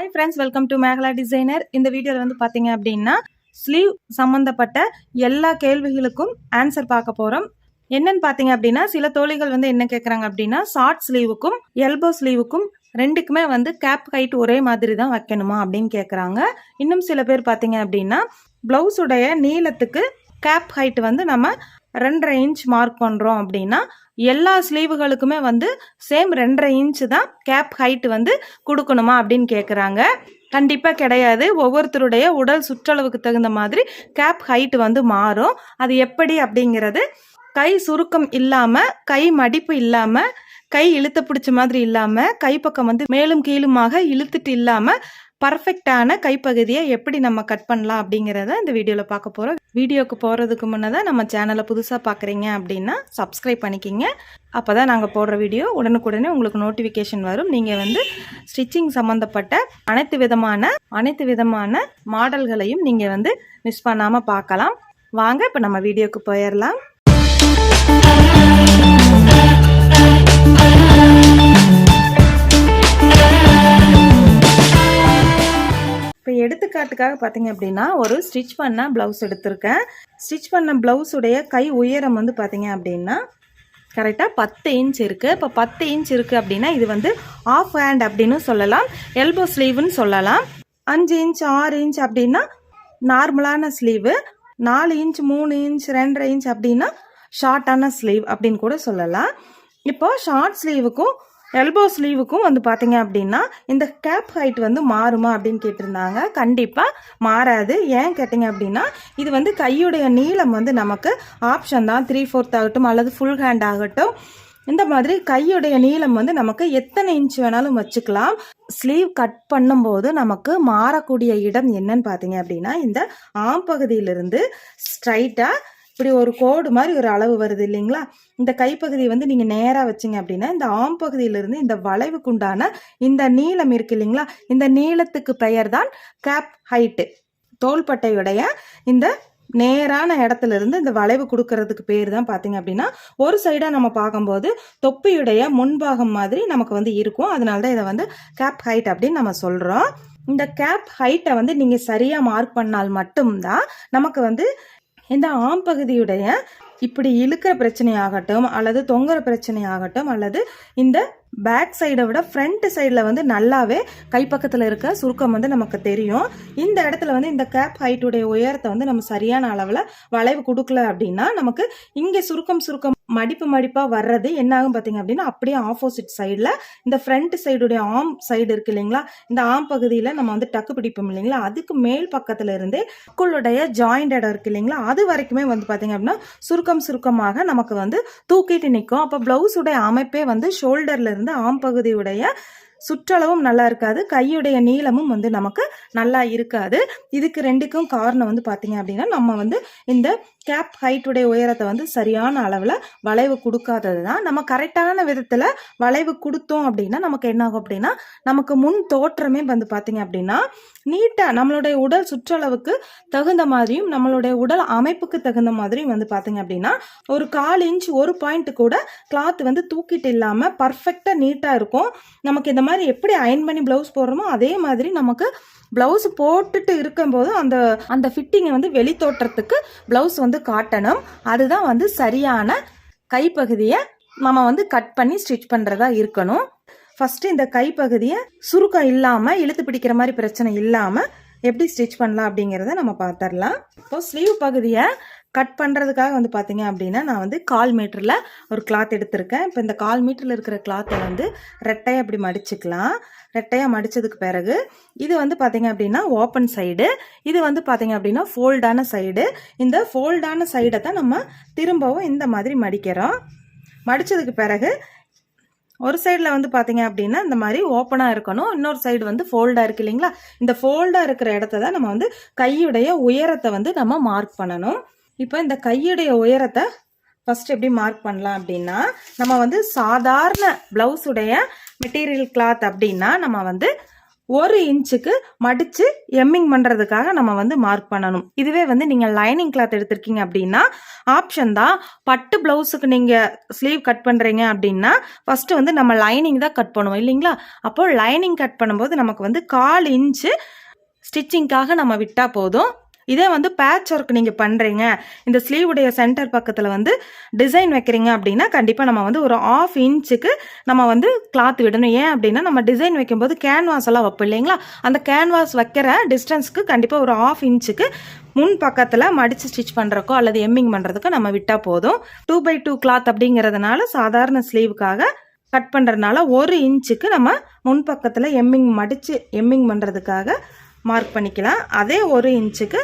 Hi friends welcome to Megala designer இந்த வீடியோவில் வந்து பார்த்தீங்க அப்படின்னா ஸ்லீவ் சம்மந்தப்பட்ட எல்லா கேள்விகளுக்கும் ஆன்சர் பார்க்க போகிறோம் என்னன்னு பார்த்தீங்க அப்படின்னா சில தோழிகள் வந்து என்ன கேட்குறாங்க அப்படின்னா ஷார்ட் ஸ்லீவுக்கும் எல்போ ஸ்லீவுக்கும் ரெண்டுக்குமே வந்து கேப் ஹைட் ஒரே மாதிரி தான் வைக்கணுமா அப்படின்னு கேட்குறாங்க இன்னும் சில பேர் பார்த்தீங்க அப்படின்னா ப்ளவுஸுடைய நீளத்துக்கு கேப் ஹைட் வந்து நம்ம ரெண்டரை இன்ச் மார்க் பண்ணுறோம் அப்படின்னா எல்லா ஸ்லீவுகளுக்குமே வந்து சேம் ரெண்டரை இன்ச்சு தான் கேப் ஹைட் வந்து கொடுக்கணுமா அப்படின்னு கேட்குறாங்க கண்டிப்பாக கிடையாது. ஒவ்வொருத்தருடைய உடல் சுற்றளவுக்கு தகுந்த மாதிரி கேப் ஹைட் வந்து மாறும். அது எப்படி அப்படிங்கிறது கை சுருக்கம் இல்லாமல் கை மடிப்பு இல்லாமல் கை இழுத்து பிடிச்ச மாதிரி இல்லாமல் கைப்பக்கம் வந்து மேலும் கீழுமாக இழுத்துட்டு இல்லாமல் பர்ஃபெக்டான கைப்பகுதியை எப்படி நம்ம கட் பண்ணலாம் அப்படிங்கிறத இந்த வீடியோவில் பார்க்க போகிறோம் வீடியோக்கு போகிறதுக்கு முன்னதாக நம்ம சேனலை புதுசாக பார்க்குறீங்க அப்படின்னா சப்ஸ்கிரைப் பண்ணிக்கிங்க. அப்போ தான் நாங்கள் போடுற வீடியோ உடனுக்குடனே உங்களுக்கு நோட்டிஃபிகேஷன் வரும். நீங்கள் வந்து ஸ்டிச்சிங் சம்மந்தப்பட்ட அனைத்து விதமான அனைத்து விதமான மாடல்களையும் நீங்கள் வந்து மிஸ் பண்ணாமல் பார்க்கலாம். வாங்க இப்போ நம்ம வீடியோக்கு போயிடலாம். எடுத்துக்காட்டுக்காக பார்த்தீங்க அப்படின்னா ஒரு ஸ்டிச் பண்ண ப்ளவுஸ் எடுத்திருக்கேன். ஸ்டிச் பண்ண ப்ளவுஸுடைய கை உயரம் வந்து பார்த்தீங்க அப்படின்னா கரெக்டாக பத்து இன்ச் இருக்குது இப்போ பத்து இன்ச் இருக்குது அப்படின்னா இது வந்து ஆஃப் ஹேண்ட் அப்படின்னு சொல்லலாம். எல்போ ஸ்லீவுன்னு சொல்லலாம். அஞ்சு இன்ச் ஆறு இன்ச் அப்படின்னா நார்மலான ஸ்லீவு நாலு இன்ச் மூணு இன்ச் ரெண்டரை இன்ச் அப்படின்னா ஷார்ட்டான ஸ்லீவ் அப்படின்னு கூட சொல்லலாம். இப்போ ஷார்ட் ஸ்லீவுக்கும் எல்போ ஸ்லீவுக்கும் வந்து பார்த்தீங்க அப்படின்னா இந்த கேப் ஹைட் வந்து மாறுமா அப்படின்னு கேட்டிருந்தாங்க. கண்டிப்பாக மாறாது. ஏன் கேட்டிங்க அப்படின்னா இது வந்து கையுடைய நீளம் வந்து நமக்கு ஆப்ஷன் தான். த்ரீ ஃபோர்த் ஆகட்டும் அல்லது ஃபுல் ஹேண்ட் ஆகட்டும். இந்த மாதிரி கையுடைய நீளம் வந்து நமக்கு எத்தனை இன்ச் வேணாலும் வச்சுக்கலாம். ஸ்லீவ் கட் பண்ணும்போது நமக்கு மாறக்கூடிய இடம் என்னன்னு பார்த்தீங்க அப்படின்னா இந்த ஆம் பகுதியிலிருந்து ஸ்ட்ரைட்டாக இப்படி ஒரு கோடு மாதிரி ஒரு அளவு வருது இல்லைங்களா? இந்த கைப்பகுதியை வந்து நீங்கள் நேராக வச்சிங்க அப்படின்னா இந்த ஆம் பகுதியிலிருந்து இந்த வளைவுக்குண்டான இந்த நீளம் இருக்கு இல்லைங்களா? இந்த நீளத்துக்கு பெயர் தான் கேப் ஹைட்டு தோள்பட்டையுடைய இந்த நேரான இடத்துல இருந்து இந்த வளைவு கொடுக்கறதுக்கு பேர் தான் பார்த்தீங்க அப்படின்னா ஒரு சைடாக நம்ம பார்க்கும்போது தொப்பியுடைய முன்பாகம் மாதிரி நமக்கு வந்து இருக்கும். அதனால தான் இதை வந்து கேப் ஹைட் அப்படின்னு நம்ம சொல்கிறோம் இந்த கேப் ஹைட்டை வந்து நீங்கள் சரியாக மார்க் பண்ணால் மட்டும்தான் நமக்கு வந்து இந்த ஆம் பகுதியுடைய இப்படி இழுக்கிற பிரச்சனையாகட்டும் அல்லது தொங்குற பிரச்சனையாகட்டும் அல்லது இந்த பேக் சைடை விட ஃப்ரண்ட் சைடில் வந்து நல்லாவே கைப்பக்கத்தில் இருக்க சுருக்கம் வந்து நமக்கு தெரியும். இந்த இடத்துல வந்து இந்த கேப் ஹைட்டுடைய உயரத்தை வந்து நம்ம சரியான அளவில் வளைவு கொடுக்கல அப்படின்னா நமக்கு இங்கே சுருக்கம் சுருக்கம் மடிப்பு மடிப்பாக வர்றது என்ன ஆகும் பார்த்தீங்க அப்படின்னா அப்படியே ஆப்போசிட் சைடில் இந்த ஃப்ரண்ட் சைடுடைய ஆம் சைடு இருக்கு இல்லைங்களா? இந்த ஆம் பகுதியில் நம்ம வந்து டக்கு பிடிப்போம் இல்லைங்களா? அதுக்கு மேல் பக்கத்தில் இருந்தே குள்ளுடைய ஜாயிண்ட் இடம் இருக்கு இல்லைங்களா? அது வரைக்குமே வந்து பார்த்தீங்க அப்படின்னா சுருக்கம் சுருக்கமாக நமக்கு வந்து தூக்கிட்டு நிற்கும். அப்போ ப்ளவுஸுடைய அமைப்பே வந்து ஷோல்டர்ல இருந்து ஆம் பகுதியுடைய சுற்றளவும் நல்லா இருக்காது. கையுடைய நீளமும் வந்து நமக்கு நல்லா இருக்காது. இதுக்கு ரெண்டுக்கும் காரணம் வந்து பார்த்தீங்க அப்படின்னா நம்ம வந்து இந்த கேப் ஹைட்டுடைய உயரத்தை வந்து சரியான அளவில் வளைவு கொடுக்காதது தான் நம்ம கரெக்டான விதத்தில் வளைவு கொடுத்தோம் அப்படின்னா நமக்கு என்ன ஆகும் அப்படின்னா நமக்கு முன் தோற்றமே வந்து பார்த்தீங்க அப்படின்னா நீட்டாக நம்மளுடைய உடல் சுற்றளவுக்கு தகுந்த மாதிரியும் நம்மளுடைய உடல் அமைப்புக்கு தகுந்த மாதிரியும் வந்து பார்த்தீங்க அப்படின்னா ஒரு கால் இன்ச் ஒரு பாயிண்ட் கூட கிளாத் வந்து தூக்கிட்டு இல்லாமல் பர்ஃபெக்டாக நீட்டாக இருக்கும். நமக்கு இந்த மாதிரி எப்படி அயன் பண்ணி ப்ளவுஸ் போடுறோமோ அதே மாதிரி நமக்கு ப்ளவுஸ் போட்டுட்டு இருக்கும்போது அந்த அந்த ஃபிட்டிங்கை வந்து வெளி தோற்றத்துக்கு ப்ளவுஸ் வந்து வந்து காட்டணும். அதுதான் வந்து சரியான கைப்பகுதியை நம்ம வந்து கட் பண்ணி ஸ்டிச் பண்ணுறதா இருக்கணும். ஃபஸ்ட்டு இந்த கைப்பகுதியை சுருக்கம் இல்லாமல் இழுத்து பிடிக்கிற மாதிரி பிரச்சனை இல்லாமல் எப்படி ஸ்டிச் பண்ணலாம் அப்படிங்கிறத நம்ம பார்த்துடலாம். இப்போ ஸ்லீவ் பகுதியை கட் பண்ணுறதுக்காக வந்து பார்த்தீங்க அப்படின்னா நான் வந்து கால் மீட்டரில் ஒரு கிளாத் எடுத்திருக்கேன். இப்போ இந்த கால் மீட்டரில் இருக்கிற கிளாத்தை வந்து ரெட்டையாக அப்படி மடிச்சுக்கலாம். ரெட்டையாக மடித்ததுக்கு பிறகு இது வந்து பார்த்தீங்க அப்படின்னா ஓப்பன் சைடு இது வந்து பார்த்தீங்க அப்படின்னா ஃபோல்டான சைடு இந்த ஃபோல்டான சைடை தான் நம்ம திரும்பவும் இந்த மாதிரி மடிக்கிறோம். மடித்ததுக்கு பிறகு ஒரு சைடில் வந்து பார்த்தீங்க அப்படின்னா இந்த மாதிரி ஓப்பனாக இருக்கணும். இன்னொரு சைடு வந்து ஃபோல்டாக இருக்கு இல்லைங்களா? இந்த ஃபோல்டாக இருக்கிற இடத்த தான் நம்ம வந்து கையுடைய உயரத்தை வந்து நம்ம மார்க் பண்ணணும். இப்போ இந்த கையுடைய உயரத்தை ஃபஸ்ட் எப்படி மார்க் பண்ணலாம் அப்படின்னா நம்ம வந்து சாதாரண ப்ளவுஸுடைய மெட்டீரியல் கிளாத் அப்படின்னா நம்ம வந்து ஒரு இன்ச்சுக்கு மடித்து எம்மிங் பண்ணுறதுக்காக நம்ம வந்து மார்க் பண்ணணும். இதுவே வந்து நீங்கள் லைனிங் கிளாத் எடுத்திருக்கீங்க அப்படின்னா ஆப்ஷன் தான் பட்டு ப்ளவுஸுக்கு நீங்கள் ஸ்லீவ் கட் பண்ணுறீங்க அப்படின்னா ஃபஸ்ட்டு வந்து நம்ம லைனிங் தான் கட் பண்ணுவோம் இல்லைங்களா? அப்போது லைனிங் கட் பண்ணும்போது நமக்கு வந்து கால் இன்ச்சு ஸ்டிச்சிங்க்காக நம்ம விட்டால் போதும். இதே வந்து பேட்ச் ஒர்க் நீங்கள் பண்ணுறீங்க இந்த ஸ்லீவுடைய சென்டர் பக்கத்தில் வந்து டிசைன் வைக்கிறீங்க அப்படின்னா கண்டிப்பாக நம்ம வந்து ஒரு ஆஃப் இன்ச்சுக்கு நம்ம வந்து கிளாத் விடணும். ஏன் அப்படின்னா நம்ம டிசைன் வைக்கும்போது கேன்வாஸ் எல்லாம் வைப்போம் இல்லைங்களா? அந்த கேன்வாஸ் வைக்கிற டிஸ்டன்ஸ்க்கு கண்டிப்பாக ஒரு ஆஃப் இன்ச்சுக்கு முன் பக்கத்தில் மடித்து ஸ்டிச் பண்ணுறக்கோ அல்லது எம்மிங் பண்ணுறதுக்கோ நம்ம விட்டால் போதும். டூ பை டூ கிளாத் அப்படிங்கிறதுனால சாதாரண ஸ்லீவுக்காக கட் பண்ணுறதுனால ஒரு இன்ச்சுக்கு நம்ம முன் பக்கத்தில் எம்மிங் மடித்து எம்மிங் பண்ணுறதுக்காக மார்க் பண்ணிக்கலாம். அதே ஒரு இன்ச்சுக்கு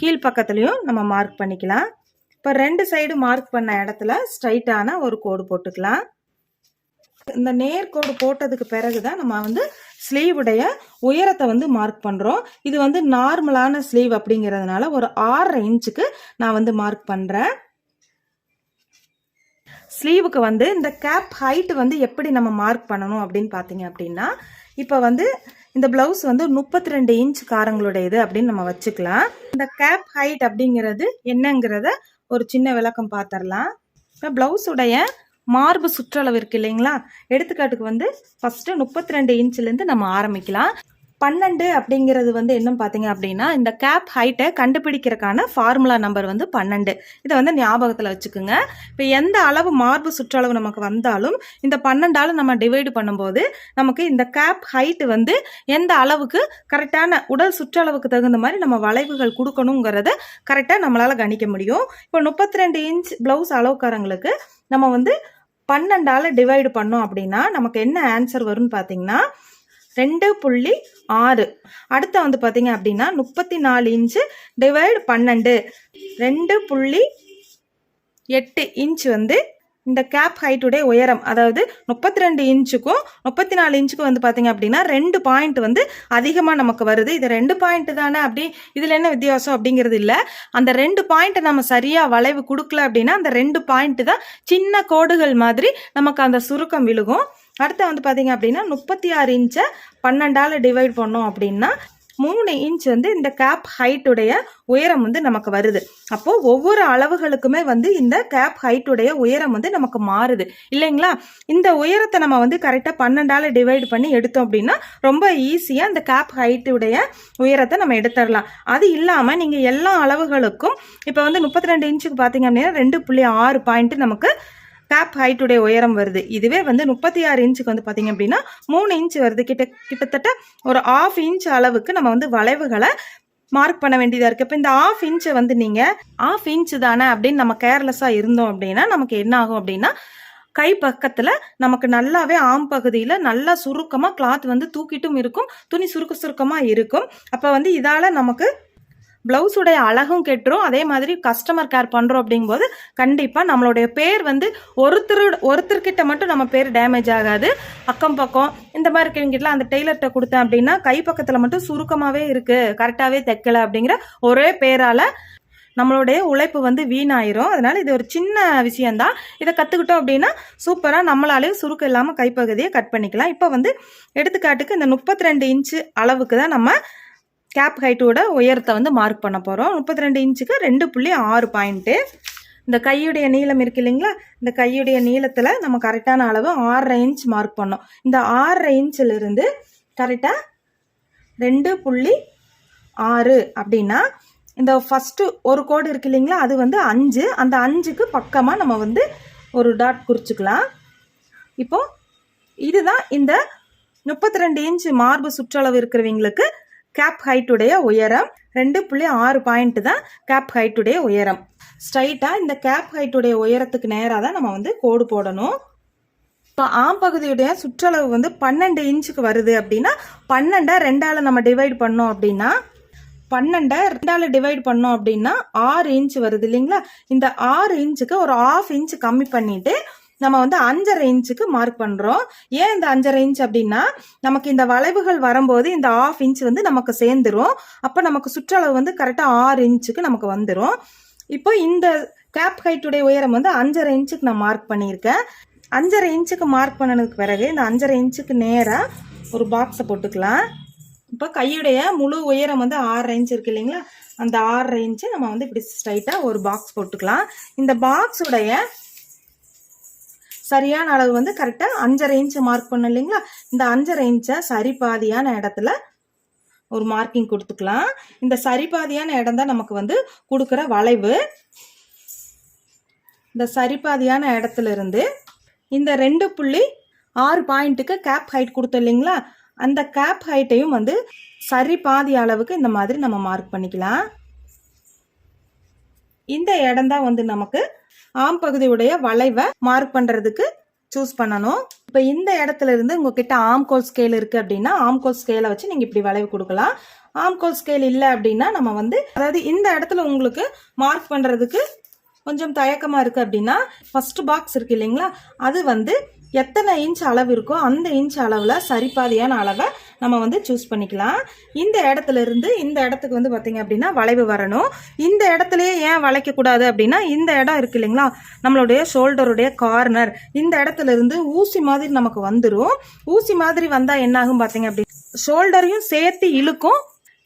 கீழ்ப்பக்கத்துலேயும் நம்ம மார்க் பண்ணிக்கலாம். இப்போ ரெண்டு சைடு மார்க் பண்ண இடத்துல ஸ்ட்ரைட்டான ஒரு கோடு போட்டுக்கலாம். இந்த நேர்கோடு போட்டதுக்கு பிறகு தான் நம்ம வந்து ஸ்லீவுடைய உயரத்தை வந்து மார்க் பண்ணுறோம் இது வந்து நார்மலான ஸ்லீவ் அப்படிங்கிறதுனால ஒரு ஆறரை இன்ச்சுக்கு நான் வந்து மார்க் பண்ணுறேன் ஸ்லீவுக்கு வந்து இந்த கேப் ஹைட் வந்து எப்படி நம்ம மார்க் பண்ணணும் அப்படின்னு பார்த்தீங்க அப்படின்னா இப்போ வந்து இந்த ப்ளவுஸ் வந்து முப்பத்தி ரெண்டு இன்ச் காரங்களுடையது அப்படின்னு நம்ம வச்சுக்கலாம். இந்த கேப் ஹைட் அப்படிங்கிறது என்னங்கிறத ஒரு சின்ன விளக்கம் பார்த்துடலாம் இப்போ ப்ளவுஸுடைய மார்பு சுற்றளவு இருக்கு இல்லைங்களா? எடுத்துக்காட்டுக்கு வந்து ஃபஸ்ட்டு முப்பத்தி ரெண்டு இன்ச்லேருந்து நம்ம ஆரம்பிக்கலாம். பன்னெண்டு அப்படிங்கிறது வந்து என்ன பார்த்தீங்க அப்படின்னா இந்த கேப் ஹைட்டை கண்டுபிடிக்கிறதுக்கான ஃபார்முலா நம்பர் வந்து பன்னெண்டு. இதை வந்து ஞாபகத்தில் வச்சுக்கோங்க. இப்போ எந்த அளவு மார்பு சுற்றளவு நமக்கு வந்தாலும் இந்த பன்னெண்டால் நம்ம டிவைடு பண்ணும்போது நமக்கு இந்த கேப் ஹைட்டு வந்து எந்த அளவுக்கு கரெக்டான உடல் சுற்றளவுக்கு தகுந்த மாதிரி நம்ம வளைவுகள் கொடுக்கணுங்கிறத கரெக்டாக நம்மளால் கணிக்க முடியும். இப்போ முப்பத்தி ரெண்டு இன்ச் ப்ளவுஸ் அளவுக்காரங்களுக்கு நம்ம வந்து பன்னெண்டால் டிவைடு பண்ணோம் அப்படின்னா நமக்கு என்ன ஆன்சர் வரும்னு பார்த்தீங்கன்னா ரெண்டு புள்ளி ஆறு. அடுத்த வந்து பார்த்தீங்க அப்படின்னா முப்பத்தி நாலு இன்ச்சு டிவைடு பன்னெண்டு. ரெண்டு புள்ளி எட்டு இன்ச் வந்து இந்த கேப் ஹைட்டுடைய உயரம் அதாவது முப்பத்தி ரெண்டு இன்ச்சுக்கும் முப்பத்தி நாலு இன்ச்சுக்கும் வந்து பார்த்தீங்க அப்படின்னா ரெண்டு பாயிண்ட் வந்து அதிகமாக நமக்கு வருது. இது ரெண்டு பாயிண்ட் தானே அப்படி இதில் என்ன வித்தியாசம் அப்படிங்கிறது இல்லை. அந்த ரெண்டு பாயிண்ட் நம்ம சரியாக வளைவு கொடுக்கல அப்படின்னா அந்த ரெண்டு பாயிண்ட் தான் சின்ன கோடுகள் மாதிரி நமக்கு அந்த சுருக்கம் விழுகும். அடுத்து வந்து பார்த்தீங்க அப்படின்னா முப்பத்தி ஆறு இன்ச்சை பன்னெண்டால் டிவைட் பண்ணோம் அப்படின்னா மூணு இன்ச் வந்து இந்த கேப் ஹைட்டுடைய உயரம் வந்து நமக்கு வருது. அப்போ ஒவ்வொரு அளவுகளுக்குமே வந்து இந்த கேப் ஹைட்டுடைய உயரம் வந்து நமக்கு மாறுது. இல்லைங்களா? இந்த உயரத்தை நம்ம வந்து கரெக்டாக பன்னெண்டால் டிவைட் பண்ணி எடுத்தோம் அப்படின்னா ரொம்ப ஈஸியாக இந்த கேப் ஹைட்டுடைய உயரத்தை நம்ம எடுத்துடலாம். அது இல்லாமல் நீங்கள் எல்லா அளவுகளுக்கும் இப்போ வந்து முப்பத்தி ரெண்டு இன்ச்சுக்கு பார்த்தீங்க அப்படின்னா ரெண்டு புள்ளி ஆறு பாயிண்ட் நமக்கு கேப் ஹைட்டுடைய உயரம் வருது. இதுவே வந்து முப்பத்தி ஆறு இன்ச்சுக்கு வந்து பார்த்தீங்க அப்படின்னா மூணு இன்ச் வருது. கிட்ட கிட்டத்தட்ட ஒரு ஆஃப் இன்ச் அளவுக்கு நம்ம வந்து வளைவுகளை மார்க் பண்ண வேண்டியதாக இருக்குது இப்போ இந்த ஆஃப் இன்ச்சை வந்து நீங்கள் ஆஃப் இன்ச்சு தானே அப்படின்னு நம்ம கேர்லெஸ்ஸாக இருந்தோம் அப்படின்னா நமக்கு என்ன ஆகும் அப்படின்னா கை பக்கத்தில் நமக்கு நல்லாவே ஆம் பகுதியில் நல்லா சுருக்கமாக கிளாத் வந்து தூக்கிட்டும் இருக்கும். துணி சுருக்க சுருக்கமாக இருக்கும். அப்போ வந்து இதால் நமக்கு ப்ளவுஸுடைய அழகும் கெட்டுரும். அதே மாதிரி கஸ்டமர் கேர் பண்ணுறோம் அப்படிங்கும்போது கண்டிப்பாக நம்மளுடைய பேர் வந்து ஒருத்தர் ஒருத்தர்கிட்ட மட்டும் நம்ம பேர் டேமேஜ் ஆகாது. அக்கம் பக்கம் இந்த மாதிரி இருக்கிறவங்கிட்டலாம் அந்த டெய்லர்கிட்ட கொடுத்தேன் அப்படின்னா கை பக்கத்தில் மட்டும் சுருக்கமாகவே இருக்குது கரெக்டாகவே தைக்கல அப்படிங்கிற ஒரே பேரால் நம்மளுடைய உழைப்பு வந்து வீணாயிரும். அதனால் இது ஒரு சின்ன விஷயந்தான் இதை கற்றுக்கிட்டோம் அப்படின்னா சூப்பராக நம்மளாலேயும் சுருக்கம் இல்லாமல் கைப்பகுதியை கட் பண்ணிக்கலாம். இப்போ வந்து எடுத்துக்காட்டுக்கு இந்த முப்பத்தி ரெண்டு இன்ச்சு அளவுக்கு தான் நம்ம கேப் ஹைட்டோட உயரத்தை வந்து மார்க் பண்ண போகிறோம் முப்பத்தி ரெண்டு இன்ச்சுக்கு ரெண்டு புள்ளி ஆறு பாயிண்ட்டு இந்த கையுடைய நீளம் இருக்கு இல்லைங்களா? இந்த கையுடைய நீளத்தில் நம்ம கரெக்டான அளவு ஆறரை இன்ச் மார்க் பண்ணோம். இந்த ஆறரை இன்ச்சிலிருந்து கரெக்டாக ரெண்டு புள்ளி ஆறு அப்படின்னா இந்த ஃபஸ்ட்டு ஒரு கோடு இருக்கு இல்லைங்களா? அது வந்து அஞ்சு. அந்த அஞ்சுக்கு பக்கமாக நம்ம வந்து ஒரு டாட் குறிச்சிக்கலாம். இப்போது இதுதான் இந்த முப்பத்தி ரெண்டு இன்ச் மார்பு சுற்றளவு இருக்கிறவங்களுக்கு கேப் ஹைட்டுடைய உயரம் ரெண்டு புள்ளி ஆறு பாயிண்ட் தான் கேப் ஹைட்டுடைய உயரம். ஸ்ட்ரைட்டாக இந்த கேப் ஹைட்டுடைய உயரத்துக்கு நேராக தான் நம்ம வந்து கோடு போடணும். இப்போ ஆம் பகுதியுடைய சுற்றளவு வந்து பன்னெண்டு இன்ச்சுக்கு வருது அப்படின்னா பன்னெண்டை ரெண்டால் நம்ம டிவைட் பண்ணோம் அப்படின்னா பன்னெண்டை ரெண்டால் டிவைட் பண்ணோம் அப்படின்னா ஆறு இன்ச் வருது இல்லைங்களா? இந்த ஆறு இன்ச்சுக்கு ஒரு ஆஃப் இன்ச் கம்மி பண்ணிட்டு நம்ம வந்து அஞ்சரை இன்ச்சுக்கு மார்க் பண்ணுறோம் ஏன் இந்த அஞ்சரை இன்ச் அப்படின்னா நமக்கு இந்த வளைவுகள் வரும்போது இந்த ஆஃப் இன்ச் வந்து நமக்கு சேர்ந்துரும். அப்போ நமக்கு சுற்றளவு வந்து கரெக்டாக ஆறு இன்ச்சுக்கு நமக்கு வந்துடும் இப்போ இந்த கேப் ஹைட்டுடைய உயரம் வந்து அஞ்சரை இன்ச்சுக்கு நான் மார்க் பண்ணியிருக்கேன். அஞ்சரை இன்ச்சுக்கு மார்க் பண்ணதுக்கு பிறகு இந்த அஞ்சரை இன்ச்சுக்கு நேராக ஒரு பாக்ஸை போட்டுக்கலாம். இப்போ கையுடைய முழு உயரம் வந்து ஆறு இன்ச் இருக்கு இல்லைங்களா? அந்த ஆறு இன்ச்சு நம்ம வந்து இப்படி ஸ்ட்ரைட்டாக ஒரு பாக்ஸ் போட்டுக்கலாம். இந்த பாக்ஸுடைய சரியான அளவு வந்து கரெக்டாக அஞ்சரை இன்ச்சு மார்க் பண்ண இல்லைங்களா? இந்த அஞ்சரை இன்ச்சை சரி பாதியான இடத்துல ஒரு மார்க்கிங் கொடுத்துக்கலாம். இந்த சரி பாதியான இடம் தான் நமக்கு வந்து கொடுக்குற வளைவு. இந்த சரிபாதியான இடத்துல இருந்து இந்த ரெண்டு புள்ளி ஆறு பாயிண்ட்டுக்கு கேப் ஹைட் கொடுத்தோம் இல்லைங்களா? அந்த கேப் ஹைட்டையும் வந்து சரி பாதி அளவுக்கு இந்த மாதிரி நம்ம மார்க் பண்ணிக்கலாம். இந்த இடம் தான் வந்து நமக்கு ஆம் பகுதியுடைய வளைவை மார்க் பண்ணுறதுக்கு சூஸ் பண்ணணும். இப்போ இந்த இடத்துல இருந்து உங்ககிட்ட ஆம்கோல் ஸ்கேல் இருக்குது அப்படின்னா ஆம்கோல் ஸ்கேலை வச்சு நீங்கள் இப்படி வளைவு கொடுக்கலாம். ஆம்கோல் ஸ்கேல் இல்லை அப்படின்னா நம்ம வந்து அதாவது இந்த இடத்துல உங்களுக்கு மார்க் பண்ணுறதுக்கு கொஞ்சம் தயக்கமாக இருக்குது அப்படின்னா ஃபர்ஸ்ட் பாக்ஸ் இருக்கு இல்லைங்களா? அது வந்து எத்தனை இன்ச் அளவு இருக்கோ அந்த இன்ச் அளவில் சரிபாதியான அளவை நம்ம வந்து சூஸ் பண்ணிக்கலாம். இந்த இடத்துல இருந்து இந்த இடத்துக்கு வந்து பார்த்திங்க அப்படின்னா வளைவு வரணும். இந்த இடத்துலையே ஏன் வளைக்கக்கூடாது அப்படின்னா இந்த இடம் இருக்கு இல்லைங்களா? நம்மளுடைய ஷோல்டருடைய கார்னர் இந்த இடத்துல இருந்து ஊசி மாதிரி நமக்கு வந்துடும் ஊசி மாதிரி வந்தால் என்னாகும் பார்த்திங்க பார்த்தீங்க அப்படி ஷோல்டரையும் சேர்த்து இழுக்கும்.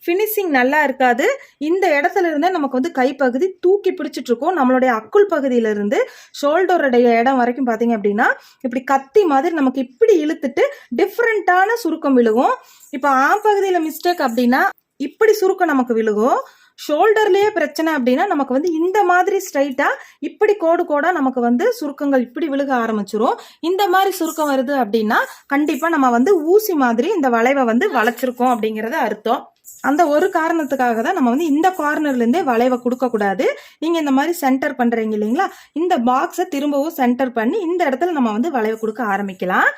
ஃபினிஷிங் நல்லா இருக்காது. இந்த இடத்துல இருந்தே நமக்கு வந்து கைப்பகுதி தூக்கி பிடிச்சிட்டுருக்கும் நம்மளுடைய அக்குள் பகுதியிலிருந்து ஷோல்டருடைய இடம் வரைக்கும் பார்த்தீங்க அப்படின்னா இப்படி கத்தி மாதிரி நமக்கு இப்படி இழுத்துட்டு டிஃப்ரெண்ட்டான சுருக்கம் விழுகும். இப்போ ஆம் பகுதியில் மிஸ்டேக் அப்படின்னா இப்படி சுருக்கம் நமக்கு விழுகும். ஷோல்டர்லயே பிரச்சனை அப்படின்னா நமக்கு வந்து இந்த மாதிரி ஸ்ட்ரைட்டா இப்படி கோடு கோடா நமக்கு வந்து சுருக்கங்கள் இப்படி விழுக ஆரம்பிச்சிரும். இந்த மாதிரி சுருக்கம் வருது அப்படின்னா கண்டிப்பா நம்ம வந்து ஊசி மாதிரி இந்த வளைவை வந்து வளைச்சிருக்கோம் அப்படிங்கறது அர்த்தம். அந்த ஒரு காரணத்துக்காக தான் நம்ம வந்து இந்த கார்னர்லேருந்தே வளைவை கொடுக்கக்கூடாது நீங்கள் இந்த மாதிரி சென்டர் பண்ணுறீங்க இல்லைங்களா? இந்த பாக்ஸை திரும்பவும் சென்டர் பண்ணி இந்த இடத்துல நம்ம வந்து வளைவு கொடுக்க ஆரம்பிக்கலாம்.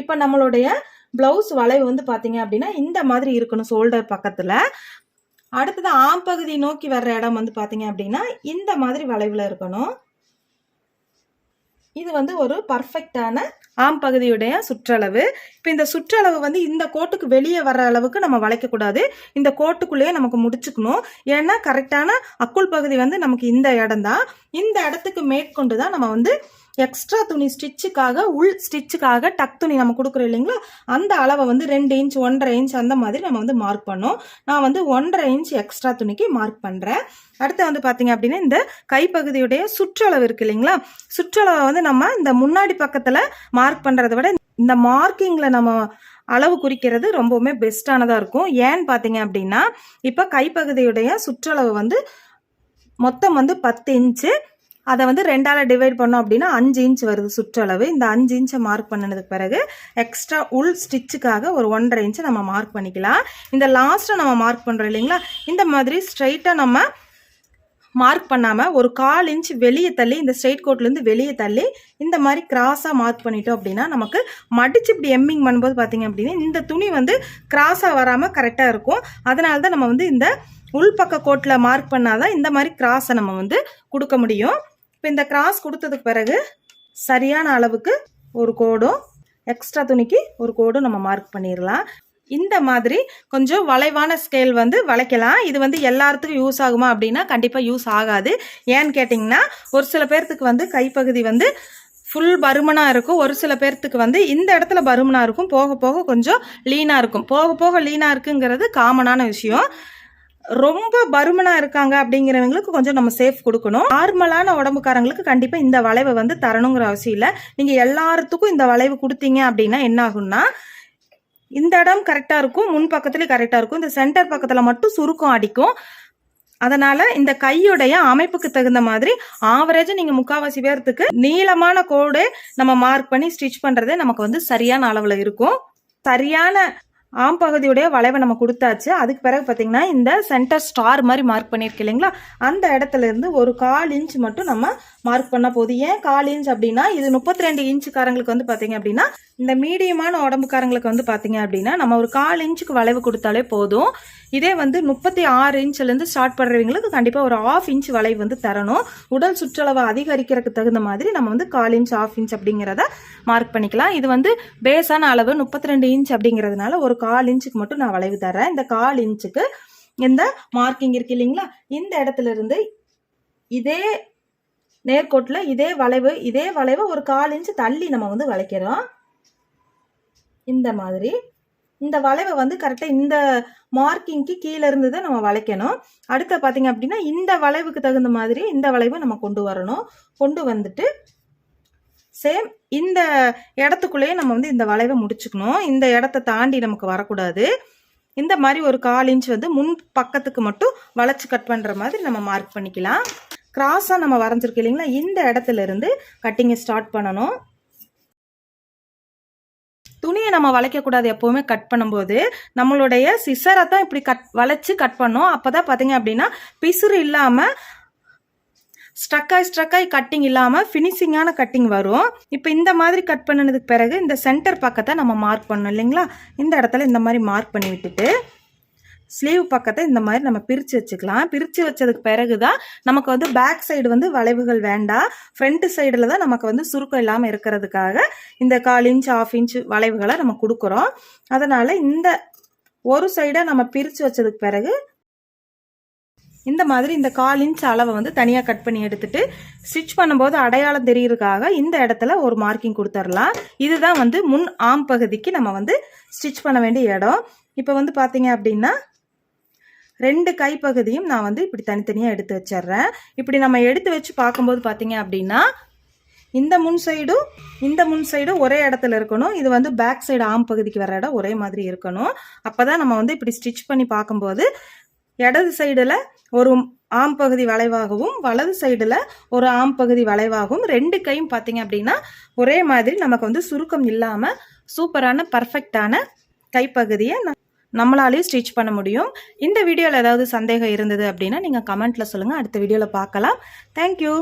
இப்போ நம்மளுடைய பிளவுஸ் வளைவு வந்து பார்த்தீங்க அப்படின்னா இந்த மாதிரி இருக்கணும் ஷோல்டர் பக்கத்தில். அடுத்தது ஆம்பகுதி நோக்கி வர்ற இடம் வந்து பார்த்தீங்க அப்படின்னா இந்த மாதிரி வளைவில் இருக்கணும். இது வந்து ஒரு பர்ஃபெக்டான ஆம் பகுதியுடைய சுற்றளவு. இப்போ இந்த சுற்றளவு வந்து இந்த கோட்டுக்கு வெளியே வர அளவுக்கு நம்ம வளைக்கக்கூடாது இந்த கோட்டுக்குள்ளேயே நமக்கு முடிச்சுக்கணும். ஏன்னா கரெக்டான அக்குள் பகுதி வந்து நமக்கு இந்த இடம் தான் இந்த இடத்துக்கு மேற்கொண்டு தான் நம்ம வந்து எக்ஸ்ட்ரா துணி ஸ்டிச்சுக்காக உள் ஸ்டிச்சுக்காக டக் துணி நம்ம கொடுக்குறோம் இல்லைங்களா? அந்த அளவை வந்து ரெண்டு இன்ச் ஒன்றரை இன்ச் அந்த மாதிரி நம்ம வந்து மார்க் பண்ணோம். நான் வந்து ஒன்றரை இன்ச் எக்ஸ்ட்ரா துணிக்கு மார்க் பண்ணுறேன் அடுத்து வந்து பார்த்தீங்க அப்படின்னா இந்த கைப்பகுதியுடைய சுற்றளவு இருக்கு இல்லைங்களா? சுற்றளவை வந்து நம்ம இந்த முன்னாடி பக்கத்தில் மார்க் பண்ணுறதை விட இந்த மார்க்கிங்கில் நம்ம அளவு குறிக்கிறது ரொம்பவுமே பெஸ்ட்டானதாக இருக்கும். ஏன்னு பார்த்தீங்க அப்படின்னா இப்போ கைப்பகுதியுடைய சுற்றளவு வந்து மொத்தம் வந்து பத்து இன்ச்சு அதை வந்து ரெண்டால் டிவைட் பண்ணோம் அப்படின்னா அஞ்சு இன்ச் வருது சுற்றளவு. இந்த அஞ்சு இன்ச்சை மார்க் பண்ணினதுக்கு பிறகு எக்ஸ்ட்ரா உள் ஸ்டிச்சுக்காக ஒரு ஒன்றரை இன்ச்சை நம்ம மார்க் பண்ணிக்கலாம். இந்த லாஸ்ட்டை நம்ம மார்க் பண்ணுறோம் இல்லைங்களா? இந்த மாதிரி ஸ்ட்ரைட்டாக நம்ம மார்க் பண்ணாமல் ஒரு கால் இன்ச் வெளியே தள்ளி இந்த ஸ்ட்ரெயிட் கோட்லேருந்து வெளியே தள்ளி இந்த மாதிரி கிராஸாக மார்க் பண்ணிட்டோம் அப்படின்னா நமக்கு மடிச்சு இப்படி எம்மிங் பண்ணும்போது பார்த்தீங்க அப்படின்னா இந்த துணி வந்து கிராஸாக வராமல் கரெக்டாக இருக்கும். அதனால தான் நம்ம வந்து இந்த உள்பக்க கோட்டில் மார்க் பண்ணாதான் இந்த மாதிரி கிராஸை நம்ம வந்து கொடுக்க முடியும். இப்போ இந்த கிராஸ் கொடுத்ததுக்கு பிறகு சரியான அளவுக்கு ஒரு கோடும் எக்ஸ்ட்ரா துணிக்கு ஒரு கோடும் நம்ம மார்க் பண்ணிடலாம் இந்த மாதிரி கொஞ்சம் வளைவான ஸ்கேல் வந்து வளைக்கலாம். இது வந்து எல்லாத்துக்கும் யூஸ் ஆகுமா அப்படின்னா கண்டிப்பாக யூஸ் ஆகாது. ஏன்னு கேட்டிங்கன்னா ஒரு சில பேர்த்துக்கு வந்து கைப்பகுதி வந்து ஃபுல் பருமனாக இருக்கும். ஒரு சில பேர்த்துக்கு வந்து இந்த இடத்துல பருமனாக இருக்கும். போக போக கொஞ்சம் லீனாக இருக்கும். போக போக லீனாக இருக்குங்கிறது காமனான விஷயம். ரொம்ப பருமனாக இருக்காங்க அப்படிங்கிறவங்களுக்கு கொஞ்சம் நம்ம சேஃப் கொடுக்கணும். நார்மலான உடம்புக்காரங்களுக்கு கண்டிப்பாக இந்த வளைவை வந்து தரணுங்கிற அவசியம் இல்லை. நீங்கள் எல்லாத்துக்கும் இந்த வளைவு கொடுத்தீங்க அப்படின்னா என்ன ஆகும்னா இந்த இடம் கரெக்டாக இருக்கும் முன் பக்கத்துலேயும் கரெக்டாக இருக்கும். இந்த சென்டர் பக்கத்தில் மட்டும் சுருக்கம் அடிக்கும். அதனால இந்த கையுடைய அமைப்புக்கு தகுந்த மாதிரி ஆவரேஜ் நீங்க முக்காவாசி பேர்த்துக்கு நீளமான கோடு நம்ம மார்க் பண்ணி ஸ்டிச் பண்றதே நமக்கு வந்து சரியான அளவுல இருக்கும். சரியான ஆம் பகுதியுடைய வளைவை நம்ம கொடுத்தாச்சு. அதுக்கு பிறகு பார்த்தீங்கன்னா இந்த சென்டர் ஸ்டார் மாதிரி மார்க் பண்ணியிருக்கு இல்லைங்களா? அந்த இடத்துல இருந்து ஒரு கால் இன்ச் மட்டும் நம்ம மார்க் பண்ண போதும். ஏன் கால் இன்ச் அப்படின்னா இது முப்பத்தி ரெண்டு இன்ச்சுக்காரங்களுக்கு வந்து பார்த்தீங்க அப்படின்னா இந்த மீடியமான உடம்புக்காரங்களுக்கு வந்து பார்த்தீங்க அப்படின்னா நம்ம ஒரு கால் இன்ச்சுக்கு வளைவு கொடுத்தாலே போதும். இதே வந்து முப்பத்தி ஆறு இன்ச்சிலேருந்து ஸ்டார்ட் பண்ணுறவங்களுக்கு கண்டிப்பாக ஒரு ஆஃப் இன்ச் வளைவு வந்து தரணும். உடல் சுற்றளவை அதிகரிக்கிறதுக்கு தகுந்த மாதிரி நம்ம வந்து கால் இன்ச் ஆஃப் இன்ச் அப்படிங்கிறத மார்க் பண்ணிக்கலாம். இது வந்து பேஸான அளவு முப்பத்தி ரெண்டு இன்ச் அப்படிங்கிறதுனால ஒரு கால் இன்ச்சுக்கு மட்டும் நான் வளைவு தரேன் இந்த கால் இன்ச்சுக்கு இந்த மார்க்கிங் இருக்கு இல்லைங்களா? இந்த இடத்துல இருந்து இதே நேர்கோட்டில் இதே வளைவு இதே வளைவு ஒரு கால் இன்ச் தள்ளி நம்ம வந்து வளைக்கிறோம். இந்த மாதிரி. இந்த வளைவை வந்து கரெக்டாக இந்த மார்க்கிங்க்கு கீழே இருந்து தான் நம்ம வளைக்கணும். அடுத்த பார்த்தீங்க அப்படின்னா இந்த வளைவுக்கு தகுந்த மாதிரி இந்த வளைவை நம்ம கொண்டு வரணும். கொண்டு வந்துட்டு சேம் இந்த இடத்துக்குள்ளேயே நம்ம வந்து இந்த வளைவை முடிச்சுக்கணும். இந்த இடத்த தாண்டி நமக்கு வரக்கூடாது. இந்த மாதிரி ஒரு கால் இன்ச் வந்து முன் பக்கத்துக்கு மட்டும் வளைச்சு கட் பண்ணுற மாதிரி நம்ம மார்க் பண்ணிக்கலாம். கிராஸாக நம்ம வரைஞ்சிருக்கு இல்லைங்களா? இந்த இடத்துல இருந்து கட்டிங்கை ஸ்டார்ட் பண்ணணும். துணியை நம்ம வளைக்கக்கூடாது எப்போவுமே கட் பண்ணும்போது. நம்மளுடைய சிசரை தான் இப்படி கட் வளைச்சி கட் பண்ணோம். அப்போ தான் பார்த்தீங்க அப்படின்னா பிசுறு இல்லாமல் ஸ்ட்ரக்காய் ஸ்ட்ரக்காய் கட்டிங் இல்லாமல் ஃபினிஷிங்கான கட்டிங் வரும். இப்போ இந்த மாதிரி கட் பண்ணினதுக்கு பிறகு இந்த சென்டர் பக்கத்தை நம்ம மார்க் பண்ணோம் இல்லைங்களா? இந்த இடத்துல இந்த மாதிரி மார்க் பண்ணி விட்டுட்டு ஸ்லீவ் பக்கத்தை இந்த மாதிரி நம்ம பிரித்து வச்சுக்கலாம். பிரித்து வச்சதுக்கு பிறகு தான் நமக்கு வந்து பேக் சைடு வந்து வளைவுகள் வேண்டாம். ஃப்ரண்ட் சைடில் தான் நமக்கு வந்து சுருக்கம் இல்லாமல் இருக்கிறதுக்காக இந்த கால் இன்ச் ஆஃப் இன்ச் வளைவுகளை நம்ம கொடுக்குறோம். அதனால் இந்த ஒரு சைடை நம்ம பிரித்து வச்சதுக்கு பிறகு இந்த மாதிரி இந்த கால் இன்ச் அளவை வந்து தனியாக கட் பண்ணி எடுத்துட்டு ஸ்டிச் பண்ணும்போது அடையாளம் தெரியறதுக்காக இந்த இடத்துல ஒரு மார்க்கிங் கொடுத்துர்லாம். இதுதான் வந்து முன் ஆம் பகுதிக்கு நம்ம வந்து ஸ்டிச் பண்ண வேண்டிய இடம். இப்போ வந்து பார்த்தீங்க அப்படின்னா ரெண்டு கைப்பகுதியும் நான் வந்து இப்படி தனித்தனியாக எடுத்து வச்சிடுறேன். இப்படி நம்ம எடுத்து வச்சு பார்க்கும்போது பார்த்தீங்க அப்படின்னா இந்த முன் சைடும் இந்த முன் சைடும் ஒரே இடத்துல இருக்கணும். இது வந்து பேக் சைடு ஆம் பகுதிக்கு வர இடம் ஒரே மாதிரி இருக்கணும். அப்போ தான் நம்ம வந்து இப்படி ஸ்டிச் பண்ணி பார்க்கும்போது இடது சைடில் ஒரு ஆம் பகுதி வளைவாகவும் வலது சைடில் ஒரு ஆம் பகுதி வளைவாகவும் ரெண்டு கையும் பார்த்தீங்க அப்படின்னா ஒரே மாதிரி நமக்கு வந்து சுருக்கம் இல்லாமல் சூப்பரான பர்ஃபெக்டான கைப்பகுதியை நம்மளாலேயும் ஸ்டிச் பண்ண முடியும். இந்த வீடியோவில் ஏதாவது சந்தேகம் இருந்தது அப்படின்னா நீங்கள் கமெண்ட்டில் சொல்லுங்கள் அடுத்த வீடியோவில் பார்க்கலாம். தேங்க்யூ